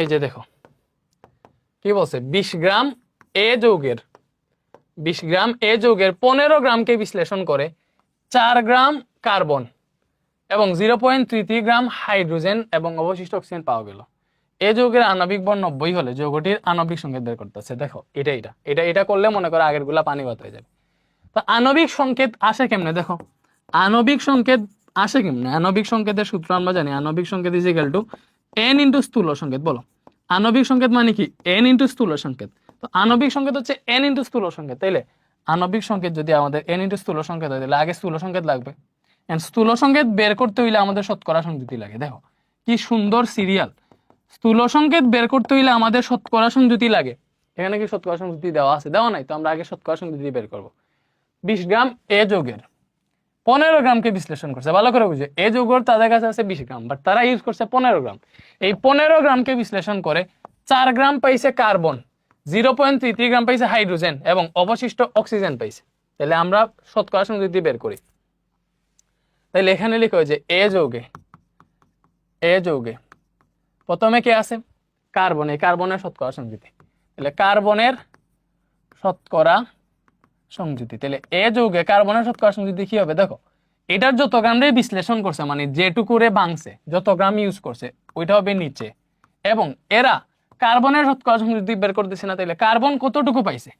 এই যে দেখো, কি বলছে? বিশ গ্রাম এ যৌগের, বিশ গ্রাম এ যৌগের পনেরো গ্রামকে বিশ্লেষণ করে চার গ্রাম কার্বন এবং zero point three gram hydrogen এবং অবশিষ্ট অক্সিজেন পাওয়া গেল। এ যৌগের আণবিক বল নব্বই হলে যৌগটির আণবিক সংকেত বের করতেছে দেখো, এটা এটা এটা এটা করলে মনে করো আগেরগুলা পানিগত হয়ে যাবে। তো আণবিক সংকেত আসে কেমনে? দেখো, আণবিক সংকেত আসে কেমনে? আণবিক সংকেতের সূত্র আমরা জানি, আণবিক সংকেত is equal to n into স্থূল সংকেত, বলো। আণবিক সংকেত মানে কি? এন ইন্টু স্থূল সংকেত। তো আণবিক সংকেত হচ্ছে এন ইন্টু স্থূল সংকেত, তাইলে? আণবিক সংকেত যদি আমাদের এন ইন্টু স্থূল সংকেত হয়, তাহলে আগে স্থূল সংকেত লাগবে। স্থূল সংকেত বের করতে হইলে আমাদের শতকরা সংযুতি লাগে, দেখো। কি সুন্দর সিরিয়াল। স্থূল সংকেত বের করতে হইলে আমাদের শতকরা সংযুতি লাগে। এখানে কি শতকরা সংযুতি দেওয়া আছে? দেওয়া নাই, তো আমরা আগে শতকরা সংযুতি বের করব। বিশ গ্রাম এ যোগের পনেরো গ্রামকে বিশ্লেষণ করছে। ভালো করে বুঝে। এ যৌগর তাদের কাছে আছে বিশ গ্রাম বাট তারা ইউজ করছে পনেরো গ্রাম। এই পনেরো গ্রামকে বিশ্লেষণ করে চার গ্রাম পাইছে carbon zero point three three gram পাইছে হাইড্রোজেন এবং অবশিষ্ট অক্সিজেন পাইছে। তাহলে আমরা শতকরা সংযুতি বের করি। তাহলে এখানে লিখো যে এ যৌগে এ যৌগে প্রথমে কে আছে? কার্বন। এই কার্বনের শতকরা সংযুতি তাহলে কার্বনের শতকরা সংযুতি। তাহলে এ যৌগে কার্বনের শতকরা সংযুতি কি হবে? দেখো, এটার যত গ্রাম রে বিশ্লেষণ করছে মানে যেটুকু রে ভাঙছে, যত গ্রাম ইউজ করছে, ওইটা হবে নিচে। এবং এরা কার্বনের শতকরা সংযুতি বের করতেছে না তাইলে কার্বন কতটুকু পাইছে?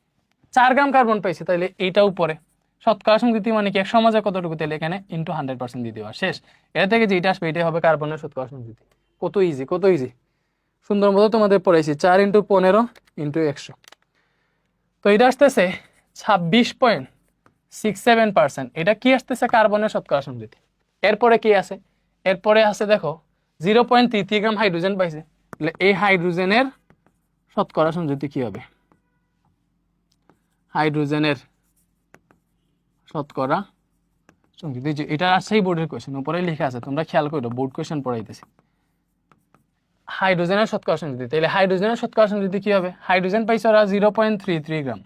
চার গ্রাম কার্বন পাইছে তাইলে এইটা উপরে। শতকরা সংযুতি মানে কি? এক সমাজে কতটুকু? তাহলে এখানে ইন্টু হান্ড্রেড পার্সেন্ট দিয়ে দেওয়া। শেষ। এটা থেকে যেটা আসবে, এটাই হবে কার্বনের শতকরা সংযুতি। কত ইজি কত ইজি সুন্দর মতো তোমাদের পড়াইছি। চার ইন্টু পনেরো ইন্টু একশো। তো এটা আসতেছে ছাব্বিশ পয়েন্ট সিক্স সেভেন পার্সেন্ট এটা কি আসতেছে? কার্বনের শতকরা সংযুতি এরপরে কি আছে? এরপরে আছে দেখো zero point three gram hydrogen পাইছে। তাহলে এই হাইড্রোজেনের শতকরা সংযুতি কি হবে? হাইড্রোজেনের শতকরা সংযুতি যে এটা আসছেই বোর্ডের কোয়েশ্চেন উপরে লেখা আছে, তোমরা খেয়াল করো বোর্ড কোয়েশ্চেন পড়াইতেছি। হাইড্রোজেনের শতকরা সংযুতি তাহলে হাইড্রোজেনের শতকরা সংযুতি কি হবে? হাইড্রোজেন পাইছে ওরা zero point three three gram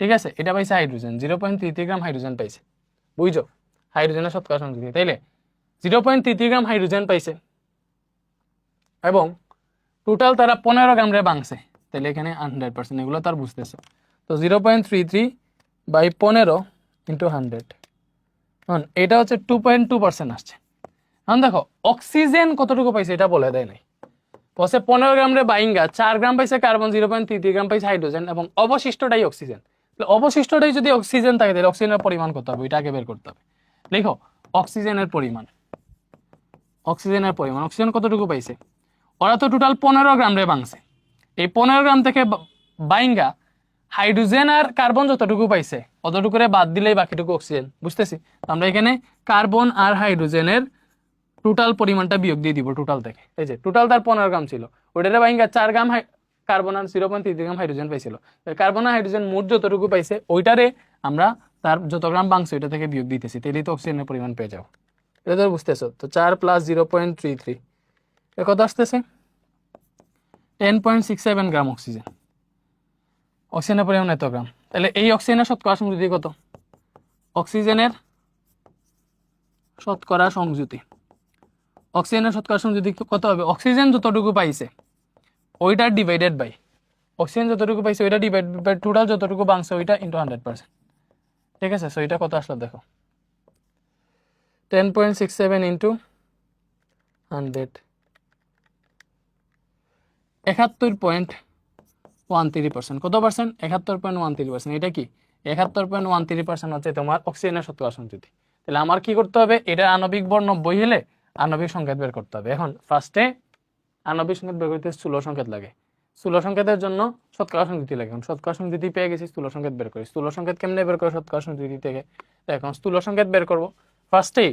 ঠিক আছে? এটা পাইছে hydrogen zero point three gram hydrogen পাইছে। বুঝছ হাইড্রোজেনের শতকরা সংযুতি তাইলে zero point three gram hydrogen পাইছে। এবং টোটাল তারা পনেরো গ্রাম রে বাংছে তাহলে এখানে হান্ড্রেড পার্সেন্ট এগুলো তার বুঝতেছে তো zero point three three by পনেরো ইন্টু হান্ড্রেড হন এটা হচ্ছে টু পয়েন্ট টু পার্সেন্ট আসছে। এখন দেখো অক্সিজেন কতটুকু পাইছে এটা বলে দেয় নাই। বসে পনেরো গ্রাম রে বাইঙ্গা চার গ্রাম পাইছে carbon zero point three gram পাইছে হাইড্রোজেন এবং অবশিষ্টটাই অক্সিজেন অবশিষ্টটাই যদি অক্সিজেন থাকে, তাহলে অক্সিজেনের পরিমাণ কত হবে? এটাকে বের করতে হবে। লিখো অক্সিজেনের পরিমাণ। অক্সিজেনের পরিমাণ। অক্সিজেন কতটুকু পাইছে? ওরা তো টোটাল পনেরো গ্রাম রে বাংছে এই পনেরো গ্রাম থেকে বাইঙ্গা হাইড্রোজেন আর কার্বন যতটুকু পাইছে, অতটুকু বাদ দিলেই বাকিটুকু অক্সিজেন বুঝতেছি? আমরা এখানে কার্বন আর হাইড্রোজেনের টোটাল পরিমাণটা বিয়োগ দিয়ে দিব টোটাল থেকে। এই যে টোটাল তার পনেরো গ্রাম ছিল। ওটারে বাইঙ্গা চার গ্রাম কার্বন আর জিরো পয়েন্ট গ্রাম হাইড্রোজেন পাইছিল। কার্বন আর হাইড্রোজেন মোট যতটুকু পাইছে, ওইটারে আমরা তার যত গ্রাম বাংছে, ওইটা থেকে বিয়োগ দিতেছি তাহলেই তো অক্সিজেনের পরিমাণ পেয়ে যাও। এটা তো বুঝতেছো, তো চার plus zero point three three এ কত আসতেছে? Ten point six seven gram oxygen অক্সিজেনের পরিমাণ এত গ্রাম। তাহলে এই অক্সিজেনের শতকরা সংযুতি কত? অক্সিজেনের শতকরা সংযুতি। অক্সিজেনের শতকরা সংযুতি কত হবে? অক্সিজেন যতটুকু পাইছে ওইটা ডিভাইডেড বাই অক্সিজেন যতটুকু পাইছে, ওইটা ডিভাইড বাই টোটাল যতটুকু বাংছে, ওইটা ইন্টু হান্ড্রেড পার্সেন্ট ঠিক আছে? সো এটা কত আসলো দেখো। Ten point six seven into hundred একাত্তর পয়েন্ট ওয়ান থ্রি পার্সেন্ট কত পার্সেন্ট একাত্তর পয়েন্ট ওয়ান থ্রি পার্সেন্ট এটা কি? একাত্তর পয়েন্ট ওয়ান থ্রি পার্সেন্ট হচ্ছে তোমার অক্সিজেনের শতকরা সংযুতি তাহলে আমার কি করতে হবে? এটা আণবিক বর নব্বই হলে আণবিক সংকেত বের করতে হবে। এখন ফার্স্টে আণবিক সংকেত বের করতে স্থূল সংকেত লাগে। স্থূল সংকেতের জন্য শতকরা সংযুতি লাগে। এখন শতকরা সংযুতি পেয়ে গেছি, স্থূল সংকেত বের করি। স্থূল সংকেত কেমনে বের করে শতকরা সংযুতি থেকে। এখন স্থূল সংকেত বের করব। ফার্স্টেই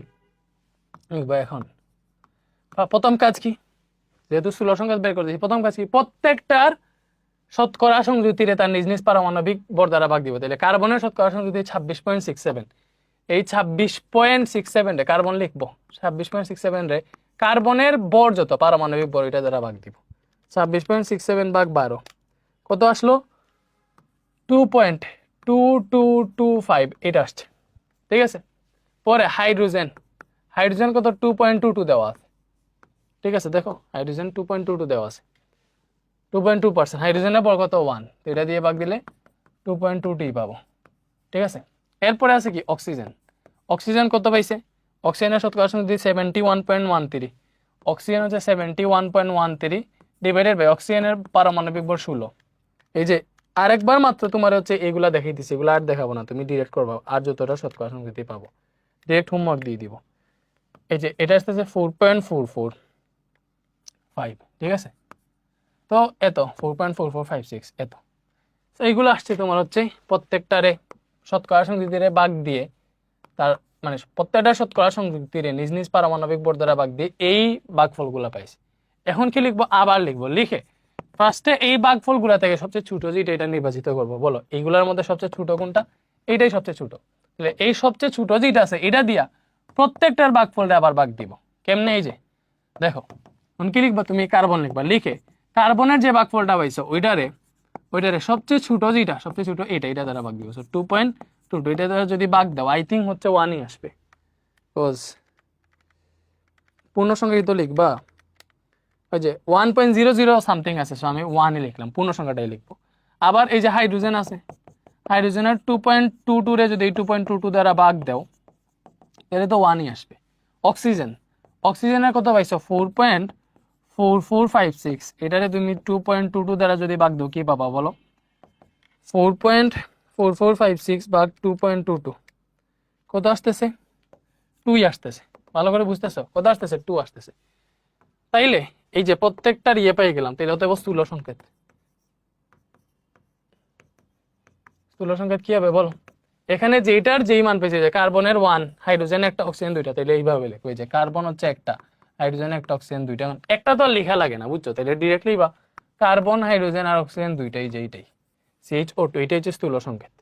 লিখব এখন প্রথম কাজ কি? যেহেতু স্থূল সংকেত বের করে দিয়েছি, প্রথম কাজ কি? প্রত্যেকটার শতকরা সংযুতিরে তার নিজ নিজ পারমাণবিক বর দ্বারা ভাগ দিব। তাহলে কার্বনের শতকরা সংযুতি ছাব্বিশ পয়েন্ট সিক্স সেভেন এই ছাব্বিশ পয়েন্ট সিক্স সেভেন রে কার্বন লিখব। ছাব্বিশ পয়েন্ট সিক্স সেভেন রে কার্বনের বর যত পারমাণবিক বর এটা দ্বারা ভাগ দিব। ছাব্বিশ পয়েন্ট সিক্স সেভেন ভাগ বারো। কত আসলো? Two point two two two five এটা আসছে। ঠিক আছে? পরে হাইড্রোজেন। হাইড্রোজেন কত? টু পয়েন্ট টু টু দেওয়া আছে। ঠিক আছে? দেখো, hydrogen two point two two দেওয়া আছে। টু পয়েন্ট টু পার্সেন্ট হাইড্রোজেনের পর কত? ওয়ান তো এটা দিয়ে ভাগ দিলে টু পয়েন্ট টু টি পাবো। ঠিক আছে? এরপরে আছে কি? অক্সিজেন। অক্সিজেন কত পাইছে? অক্সিজেনের শতকরা সংখ্যা seventy one point one three oxygen হচ্ছে seventy one point one three divided by অক্সিজেনের পারমাণবিক ভর ষোলো। এই যে আরেকবার মাত্র তোমার হচ্ছে এগুলা দেখাই দিছি, এগুলো আর দেখাবো না, তুমি ডিরেক্ট করব, আর যতটা শতকরা সংখ্যাতে পাবো। ডিরেক্ট হোমওয়ার্ক দিয়ে দিব। এই যে এটা আসতেছে four point four four five ঠিক আছে? তো এত four point four four five six এত। তো এইগুলো আসছে তোমার হচ্ছে প্রত্যেকটারে শতকরা সংযুক্তিরে বাঘ দিয়ে তার মানে প্রত্যেকটা শতকরা সংযুক্তিরে নিজ নিজ পারমাণবিক দ্বারা বাগ দিয়ে এই বাঘফলগুলো পাইছি। এখন কি লিখব? আবার লিখব। লিখে ফার্স্টে এই বাঘফলগুলা থেকে সবচেয়ে ছোট যেটা এটা নির্বাচিত করব বলো এইগুলোর মধ্যে সবচেয়ে ছোট কোনটা? এইটাই সবচেয়ে ছোট। তাহলে এই সবচেয়ে ছোট যেটা আছে এটা দিয়া প্রত্যেকটার বাঘফলটা আবার বাঘ দিব। কেমনে এই যে? দেখো, এখন কি লিখবা? তুমি কার্বন লিখবা। লিখে কার্বনের যে বাঘফলটা পাইছো ওইটারে ওইটারে সবচেয়ে ছোট যেটা সবচেয়ে ছোট এটা এটা দ্বারা ভাগ দিব। টু পয়েন্ট টু টু এটা দ্বারা যদি ভাগ দাও আই থিঙ্ক হচ্ছে ওয়ানই আসবে। বিকজ পূর্ণ সংখ্যা তো লিখবা। ওই যে one point zero zero something আছে সো আমি ওয়ানই লিখলাম পূর্ণ সংখ্যাটাই লিখব। আবার এই যে হাইড্রোজেন আছে হাইড্রোজেনের টু পয়েন্ট টু টুরে যদি টু পয়েন্ট টু টু দ্বারা ভাগ দাও তাহলে তো ওয়ানই আসবে। অক্সিজেন অক্সিজেনের কত পাইছো four point four four five six এটারে তুমি টু পয়েন্ট টু টু দ্বারা যদি ভাগ দাও কি পাবা বলো? Four point four four five six ভাগ টু পয়েন্ট টু টু কত আসতেছে? টুই আসতেছে। ভালো করে বুঝতেছো? কত আসতেছে? টু আসতেছে। তাইলে এই যে প্রত্যেকটার ইয়ে পেয়ে গেলাম, তাইলে হতে স্থূল সংকেত। স্থূল সংকেত কি হবে? বলো। এখানে যেটার যেই মান পেয়েছে যে কার্বনের ওয়ান হাইড্রোজেন একটা, অক্সিজেন দুইটা, তাইলে এইভাবে লিখবে যে কার্বন হচ্ছে একটা, হাইড্রোজেন একটা, অক্সিজেন দুইটা। একটা তো লেখা লাগে না, বুঝছ? তাহলে ডিরেক্টলি বা কার্বন, হাইড্রোজেন আর অক্সিজেন দুইটাই যেইটাই। সিএইচ ও টু এটাই হচ্ছে স্থূল সংকেত।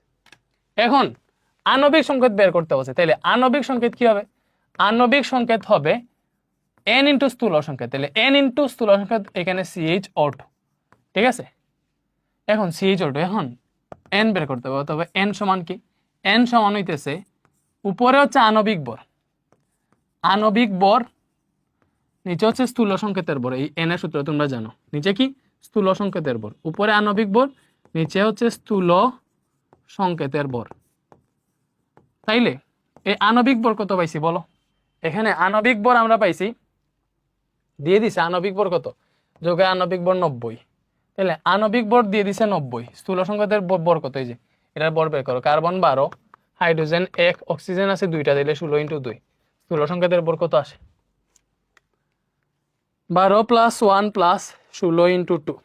এখন, আণবিক সংকেত বের করতে হচ্ছে তাহলে আণবিক সংকেত কি হবে? আণবিক সংকেত হবে এন ইন্টু স্থূল সংকেত। তাহলে এন ইন্টু স্থূল সংকেত এখানে সিএইচ ও টু ঠিক আছে? এখন সিএইচ ও টু এখন এন বের করতে হবে। তবে এন সমান কি? এন সমান হইতেছে উপরে হচ্ছে আণবিক বর। আণবিক বর নিচে হচ্ছে স্থূল সংকেতের বর। এই এন এর সূত্র তোমরা জানো। নিচে কি? স্থূল সংকেতের বর। উপরে আণবিক বর নিচে হচ্ছে স্থূল সংকেতের বর। তাইলে, এই আণবিক বর কত পাইছি বলো? এখানে আণবিক বর আমরা পাইছি, দিয়ে দিছে আণবিক বর কত? যোগে আণবিক বর নব্বই। তাহলে আণবিক বর দিয়ে দিছে নব্বই। স্থূল সংকেতের বর- কত এই যে? এটার বর বের করো। কার্বন বারো, হাইড্রোজেন এক, অক্সিজেন আছে দুইটা দিলে ষোলো ইন্টু দুই। স্থূল সংকেতের বর কত আসে? বারো প্লাস ওয়ান প্লাস ষোলো ইন্টু টু।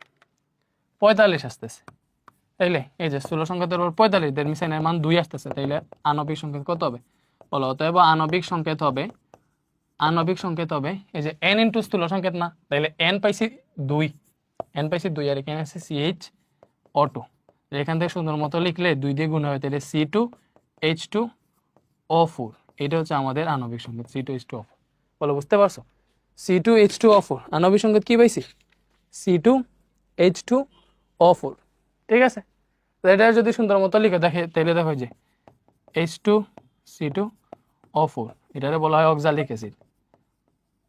পঁয়তাল্লিশ আসতেছে। তাইলে, এই যে স্থূল সংকেতের উপর পঁয়তাল্লিশ দের মিসাইনের মান দুই আসতেছে, তাইলে আণবিক সংকেত কত হবে? বলো, অতএব আণবিক সংকেত হবে, আণবিক সংকেত হবে, এই যে এন ইন্টু স্থূল সংকেত না, তাইলে এন পাইছি দুই এন পাইছি দুই, আর এখানে আছে সি এইচ ও টু এখান থেকে সুন্দর মতো লিখলে দুই দিয়ে গুণ হবে তাহলে C two H two O four এটা হচ্ছে আমাদের আণবিক সংকেত C two H two O four বলো, বুঝতে পারছ? C two H two O four আণবিক সংকেত কি পাইছি? C two H two O four ঠিক আছে? এটা যদি সুন্দর মতো লিখে দেখে তাহলে দেখো যে H two C two O four এটারে বলা হয় অক্সালিক অ্যাসিড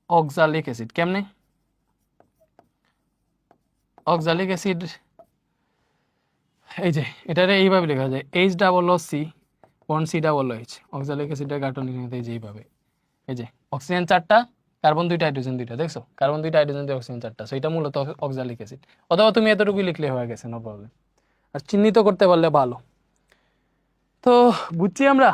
অক্সালিক অ্যাসিড কেমনে? অক্সালিক অ্যাসিড এই যে এটারে এইভাবে লেখা যায় H double O C one C double H oxalic অ্যাসিডের গাঠনিক এই যে এইভাবে। এই যে অক্সিজেন চারটা কার্বন দুইটা হাইড্রোজেন দুইটা, দেখছ? কার্বন দুইটা হাইড্রোজেন দুই অক্সিজেন চারটা। So, এটা মূলত অক্সালিক অ্যাসিড অথবা তুমি এতটুকু লিখলে হয়ে গেছে নো প্রবলেম আর চিহ্নিত করতে পারলে ভালো। তো বুঝছি আমরা?